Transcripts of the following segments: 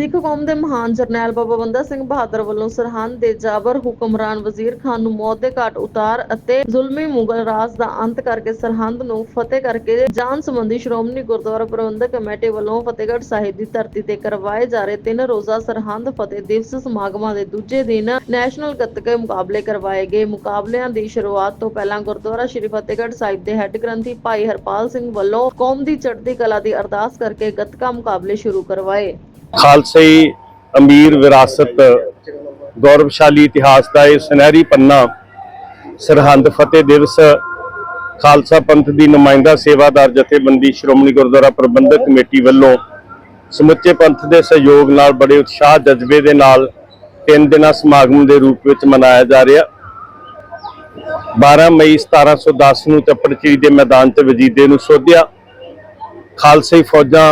ਸਿੱਖ ਕੌਮ ਦੇ ਮਹਾਨ ਜਰਨੈਲ ਬਾਬਾ ਬੰਦਾ ਸਿੰਘ ਬਹਾਦਰ ਵੱਲੋਂ ਸਰਹੰਦ ਦੇ ਜਾਬਰ ਹੁਕਮਰਾਨ ਵਜ਼ੀਰ ਖਾਨ ਨੂੰ ਮੌਤ ਦੇ ਘਾਟ ਉਤਾਰ ਅਤੇ ਜ਼ੁਲਮੀ ਮੁਗਲ ਰਾਜ ਦਾ ਅੰਤ ਕਰਕੇ ਸਰਹੰਦ ਨੂੰ ਫਤਿਹ ਕਰਕੇ ਜਾਨ ਸੰਬੰਧੀ ਸ਼੍ਰੋਮਣੀ ਗੁਰਦੁਆਰਾ ਪ੍ਰਬੰਧਕ ਕਮੇਟੀ ਵੱਲੋਂ ਫਤਿਹਗੜ੍ਹ ਸਾਹਿਬ ਦੀ ਧਰਤੀ ਤੇ ਕਰਵਾਏ ਜਾ ਰਹੇ ਤਿੰਨ ਰੋਜ਼ਾ ਸਰਹੰਦ ਫਤਿਹ ਦਿਵਸ ਸਮਾਗਮਾਂ ਦੇ ਦੂਜੇ ਦਿਨ ਨੈਸ਼ਨਲ ਗੱਤਕੇ ਮੁਕਾਬਲੇ ਕਰਵਾਏ ਗਏ। ਮੁਕਾਬਲਿਆਂ ਦੀ ਸ਼ੁਰੂਆਤ ਤੋਂ ਪਹਿਲਾਂ ਗੁਰਦੁਆਰਾ ਸ਼੍ਰੀ ਫਤਿਹਗੜ੍ਹ ਸਾਹਿਬ ਦੇ ਹੈੱਡ ਗ੍ਰੰਥੀ ਭਾਈ ਹਰਪਾਲ ਸਿੰਘ ਵੱਲੋਂ ਕੌਮ ਦੀ ਚੜ੍ਹਦੀ ਕਲਾ ਦੀ ਅਰਦਾਸ ਕਰਕੇ ਗੱਤਕਾ ਮੁਕਾਬਲੇ ਸ਼ੁਰੂ ਕਰਵਾਏ। ਖਾਲਸਾਈ ਅਮੀਰ ਵਿਰਾਸਤ, ਗੌਰਵਸ਼ਾਲੀ ਇਤਿਹਾਸ ਦਾ ਇਹ ਸੁਨਹਿਰੀ ਪੰਨਾ, ਸਰਹੰਦ ਫਤਿਹ ਦਿਵਸ, ਖਾਲਸਾ ਪੰਥ ਦੀ ਨੁਮਾਇੰਦਾ ਸੇਵਾਦਾਰ ਜਥੇਬੰਦੀ ਸ਼੍ਰੋਮਣੀ ਗੁਰਦੁਆਰਾ ਪ੍ਰਬੰਧਕ ਕਮੇਟੀ ਵੱਲੋਂ ਸਮੁੱਚੇ ਪੰਥ ਦੇ ਸਹਿਯੋਗ ਨਾਲ ਬੜੇ ਉਤਸ਼ਾਹ ਜਜ਼ਬੇ ਦੇ ਨਾਲ ਤਿੰਨ ਦਿਨਾਂ ਸਮਾਗਮ ਦੇ ਰੂਪ ਵਿੱਚ ਮਨਾਇਆ ਜਾ ਰਿਹਾ। 12 ਮਈ 1710 ਨੂੰ ਚੱਪੜਚਿੜੀ ਦੇ ਮੈਦਾਨ ਤੇ ਵਜੀਦੇ ਨੂੰ ਸੋਧਿਆ। ਖਾਲਸਾਈ ਫੌਜਾਂ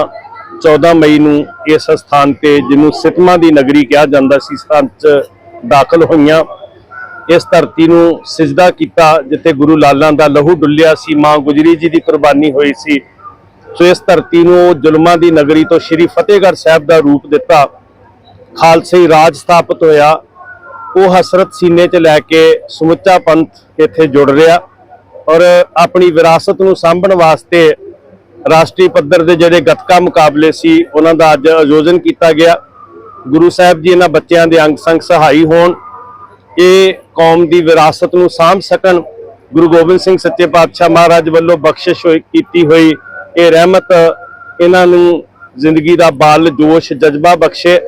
14 ਮਈ ਨੂੰ ਇਸ ਸਥਾਨ ਤੇ, ਜਿਹਨੂੰ ਸਿਤਮਾ ਦੀ ਨਗਰੀ ਕਿਹਾ ਜਾਂਦਾ ਸੀ, ਸਥਾਨ 'ਚ ਦਾਖਲ ਹੋਈਆਂ। ਇਸ ਧਰਤੀ ਨੂੰ ਸਿਜਦਾ ਕੀਤਾ, ਜਿੱਥੇ ਗੁਰੂ ਲਾਲਾਂ ਦਾ ਲਹੂ ਡੁੱਲਿਆ ਸੀ, ਮਾਂ ਗੁਜਰੀ ਜੀ ਦੀ ਕੁਰਬਾਨੀ ਹੋਈ ਸੀ। ਸੋ ਇਸ ਧਰਤੀ ਨੂੰ ਜ਼ੁਲਮਾਂ ਦੀ ਨਗਰੀ ਤੋਂ ਸ਼੍ਰੀ ਫਤਿਹਗੜ੍ਹ ਸਾਹਿਬ ਦਾ ਰੂਪ ਦਿੱਤਾ। ਖਾਲਸੇ ਰਾਜ ਸਥਾਪਿਤ ਹੋਇਆ। ਉਹ ਹਸਰਤ ਸੀਨੇ 'ਚ ਲੈ ਕੇ ਸਮੁੱਚਾ ਪੰਥ ਇੱਥੇ ਜੁੜ ਰਿਹਾ ਔਰ ਆਪਣੀ ਵਿਰਾਸਤ ਨੂੰ ਸਾਂਭਣ ਵਾਸਤੇ ਰਾਸ਼ਟਰੀ ਪੱਧਰ ਦੇ ਜਿਹੜੇ ਗੱਤਕਾ ਮੁਕਾਬਲੇ ਸੀ, ਉਹਨਾਂ ਦਾ ਅੱਜ ਆਯੋਜਨ ਕੀਤਾ ਗਿਆ। ਗੁਰੂ ਸਾਹਿਬ ਜੀ ਇਹਨਾਂ ਬੱਚਿਆਂ ਦੇ ਅੰਗ ਸੰਗ ਸਹਾਈ ਹੋਣ, ਇਹ ਕੌਮ ਦੀ ਵਿਰਾਸਤ ਨੂੰ ਸਾਂਭ ਸਕਣ, ਗੁਰੂ ਗੋਬਿੰਦ ਸਿੰਘ ਸੱਚੇ ਪਾਤਸ਼ਾਹ ਮਹਾਰਾਜ ਵੱਲੋਂ ਬਖਸ਼ਿਸ਼ ਹੋਈ, ਕੀਤੀ ਹੋਈ ਇਹ ਰਹਿਮਤ ਇਹਨਾਂ ਨੂੰ ਜ਼ਿੰਦਗੀ ਦਾ ਬਲ, ਜੋਸ਼, ਜਜ਼ਬਾ ਬਖਸ਼ੇ।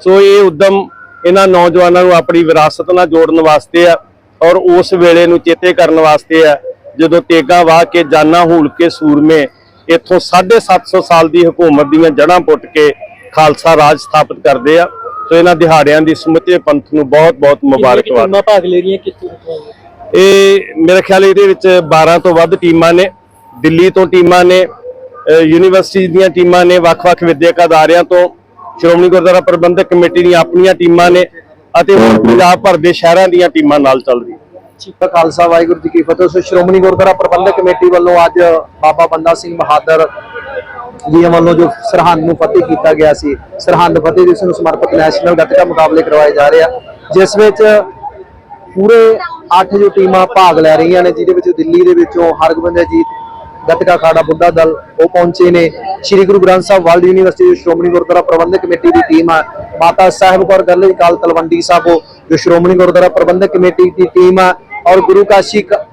ਸੋ ਇਹ ਉਦਮ ਇਹਨਾਂ ਨੌਜਵਾਨਾਂ ਨੂੰ ਆਪਣੀ ਵਿਰਾਸਤ ਨਾਲ ਜੋੜਨ ਵਾਸਤੇ ਆ ਔਰ ਉਸ ਵੇਲੇ ਨੂੰ ਚੇਤੇ ਕਰਨ ਵਾਸਤੇ ਆ, ਜਦੋਂ ਤੇਗਾ ਵਾਹ ਕੇ ਜਾਨਾਂ ਹੂਲ ਕੇ ਸੂਰਮੇ ਇੱਥੋਂ 750 ਸਾਲ ਦੀ ਹਕੂਮਤ ਦੀਆਂ ਜੜ੍ਹਾਂ ਪੁੱਟ ਕੇ ਖਾਲਸਾ ਰਾਜ ਸਥਾਪਿਤ ਕਰਦੇ ਆ। ਸੋ ਇਹਨਾਂ ਦਿਹਾੜਿਆਂ ਦੀ ਸਮੁੱਚੇ ਪੰਥ ਨੂੰ ਬਹੁਤ-ਬਹੁਤ ਮੁਬਾਰਕਬਾਦ। ਟੀਮਾਂ ਭਾਗ ਲੈ ਰਹੀਆਂ ਕਿੱਥੋਂ? ਇਹ ਮੇਰੇ ਖਿਆਲ ਇਹਦੇ ਵਿੱਚ 12 ਤੋਂ ਵੱਧ ਟੀਮਾਂ ਨੇ ਦਿੱਲੀ ਤੋਂ ਟੀਮਾਂ ਨੇ ਯੂਨੀਵਰਸਿਟੀ ਦੀਆਂ ਟੀਮਾਂ ਨੇ ਵੱਖ-ਵੱਖ ਵਿਦਿਅਕ ਅਦਾਰਿਆਂ ਤੋਂ ਸ਼੍ਰੋਮਣੀ ਗੁਰਦੁਆਰਾ ਪ੍ਰਬੰਧਕ ਕਮੇਟੀ ਦੀਆਂ ਆਪਣੀਆਂ ਟੀਮਾਂ ਨੇ ਅਤੇ ਹੋਰ ਪੰਜਾਬ ਭਰ ਦੇ ਸ਼ਹਿਰਾਂ ਦੀਆਂ ਟੀਮਾਂ ਨਾਲ ਚੱਲ ਰਹੀਆਂ ਚੀਕਾ ਖਾਲਸਾ ਵਾਹਿਗੁਰੂ ਜੀ ਕੀ ਫਤਿਹ। ਸੋ ਸ਼੍ਰੋਮਣੀ ਗੁਰਦੁਆਰਾ ਪ੍ਰਬੰਧਕ ਕਮੇਟੀ ਵੱਲੋਂ ਅੱਜ ਬਾਬਾ ਬੰਦਾ ਸਿੰਘ ਬਹਾਦਰ ਜੀ ਵੱਲੋਂ ਜੋ ਸਰਹੰਦ ਨੂੰ ਫਤਿਹ ਕੀਤਾ ਗਿਆ ਸੀ, ਸਰਹੰਦ ਫਤਿਹ ਦਿਵਸ ਨੂੰ ਸਮਰਪਿਤ ਨੈਸ਼ਨਲ ਗੱਤਕਾ ਮੁਕਾਬਲੇ ਕਰਵਾਏ ਜਾ ਰਹੇ ਆ, ਜਿਸ ਵਿੱਚ ਪੂਰੇ 8 ਜੋ ਟੀਮਾਂ ਭਾਗ ਲੈ ਰਹੀਆਂ ਨੇ, ਜਿਹਦੇ ਵਿੱਚ ਦਿੱਲੀ ਦੇ ਵਿੱਚੋਂ ਹਰਗੋਬਿੰਦ ਅਜੀਤ ਗੱਤਕਾ ਖਾੜਾ ਬੁੱਢਾ ਦਲ, ਉਹ ਪਹੁੰਚੇ ਨੇ। ਸ੍ਰੀ ਗੁਰੂ ਗ੍ਰੰਥ ਸਾਹਿਬ ਵਰਲਡ ਯੂਨੀਵਰਸਿਟੀ ਦੀ ਸ਼੍ਰੋਮਣੀ ਗੁਰਦੁਆਰਾ ਪ੍ਰਬੰਧਕ ਕਮੇਟੀ ਦੀ ਟੀਮ ਆ। ਮਾਤਾ ਸਾਹਿਬ ਕੌਰ, ਗੱਲੇ ਕਾਲ ਤਲਵੰਡੀ ਸਾਹਿਬ ਜੋ ਸ਼੍ਰੋਮਣੀ ਗੁਰਦੁਆਰਾ ਪ੍ਰਬੰਧਕ ਕਮੇਟੀ ਦੀ ਟੀਮ ਆ ਔਰ ਗੁਰੂ ਕਾਸ਼ੀ ਕ-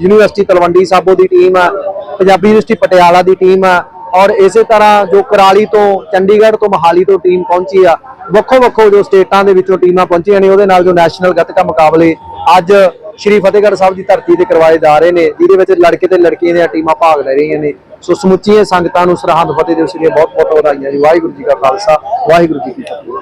ਯੂਨੀਵਰਸਿਟੀ ਤਲਵੰਡੀ ਸਾਬੋ ਦੀ ਟੀਮ ਆ, ਪੰਜਾਬੀ ਯੂਨੀਵਰਸਿਟੀ ਪਟਿਆਲਾ ਦੀ ਟੀਮ ਆ, ਔਰ ਇਸੇ ਤਰ੍ਹਾਂ ਜੋ ਕਰਾਲੀ ਤੋਂ, ਚੰਡੀਗੜ੍ਹ ਤੋਂ ਮਹਾਲੀ ਤੋਂ ਟੀਮ ਪਹੁੰਚੀ ਆ, ਵੱਖੋ ਵੱਖੋ ਜੋ ਸਟੇਟਾਂ ਦੇ ਵਿੱਚੋਂ ਟੀਮਾਂ ਪਹੁੰਚੀਆਂ ਨੇ, ਉਹਦੇ ਨਾਲ ਜੋ ਨੈਸ਼ਨਲ ਗੱਤਕਾ ਮੁਕਾਬਲੇ ਅੱਜ ਸ਼੍ਰੀ ਫਤਿਹਗੜ੍ਹ ਸਾਹਿਬ ਦੀ ਧਰਤੀ ਤੇ ਕਰਵਾਏ ਜਾ ਰਹੇ ਨੇ, ਜਿਹਦੇ ਵਿੱਚ ਲੜਕੇ ਤੇ ਲੜਕੀਆਂ ਦੀਆਂ ਟੀਮਾਂ ਭਾਗ ਲੈ ਰਹੀਆਂ ਨੇ। ਸੋ ਸਮੁੱਚੀਆਂ ਸੰਗਤਾਂ ਨੂੰ ਸਰਹੰਦ ਫਤਿਹ ਦਿਵਸ ਦੀਆਂ ਬਹੁਤ ਬਹੁਤ ਵਧਾਈਆਂ ਜੀ। ਵਾਹਿਗੁਰੂ ਜੀ ਕਾ ਖਾਲਸਾ, ਵਾਹਿਗੁਰੂ ਜੀ ਕੀ ਫਤਿਹ।